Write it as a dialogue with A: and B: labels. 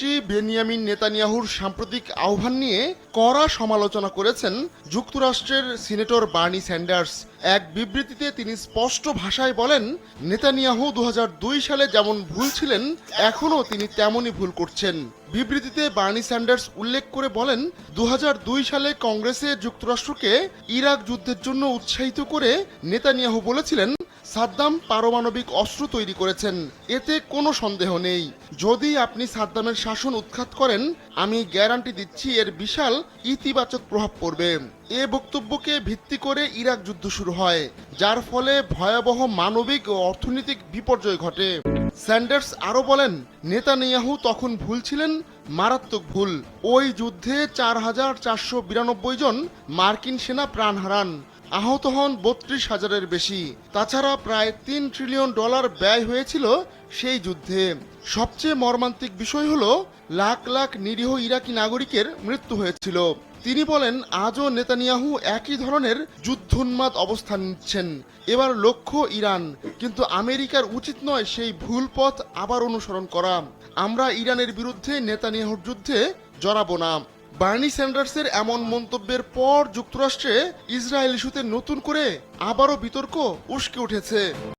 A: প্রধানমন্ত্রী বেনিয়ামিন নেতানিয়াহুর সাম্প্রতিক আহ্বান নিয়ে কড়া সমালোচনা করেছেন যুক্তরাষ্ট্রের সিনেটর বার্নি স্যান্ডার্স এক বিবৃতিতে তিনি স্পষ্ট ভাষায় বলেন নেতানিয়াহু দু সালে যেমন ভুল ছিলেন এখনও তিনি তেমনই ভুল করছেন বিবৃতিতে বার্নি স্যান্ডার্স উল্লেখ করে বলেন দু সালে কংগ্রেসে যুক্তরাষ্ট্রকে ইরাক যুদ্ধের জন্য উৎসাহিত করে নেতানিয়াহু বলেছিলেন সাদ্দাম পারমাণবিক অস্ত্র তৈরি করেছেন এতে কোনো সন্দেহ নেই যদি আপনি সাদ্দামের শাসন উৎখাত করেন আমি গ্যারান্টি দিচ্ছি এর বিশাল ইতিবাচক প্রভাব পড়বে এ বক্তব্যকে ভিত্তি করে ইরাক যুদ্ধ শুরু হয় যার ফলে ভয়াবহ মানবিক ও অর্থনৈতিক বিপর্যয় ঘটে স্যান্ডার্স আরও বলেন নেতানিয়াহু তখন ভুল ছিলেন মারাত্মক ভুল ওই যুদ্ধে চার হাজার চারশো বিরানব্বই জন মার্কিন সেনা প্রাণ হারান আহত হন বত্রিশ হাজারের বেশি তাছাড়া প্রায় তিন ট্রিলিয়ন ডলার ব্যয় হয়েছিল সেই যুদ্ধে সবচেয়ে মর্মান্তিক বিষয় হল লাখ লাখ নিরীহ ইরাকি নাগরিকের মৃত্যু হয়েছিল তিনি বলেন আজও নেতানিয়াহু একই ধরনের যুদ্ধোন্মাদ অবস্থান নিচ্ছেন এবার লক্ষ্য ইরান কিন্তু আমেরিকার উচিত নয় সেই ভুল পথ আবার অনুসরণ করা আমরা ইরানের বিরুদ্ধে নেতানিয়াহুর যুদ্ধে জড়াবো না বার্নি স্যান্ডার্সের এমন মন্তব্যের পর যুক্তরাষ্ট্রে ইসরায়েল ইস্যুতে নতুন করে আবারও বিতর্ক উস্কে উঠেছে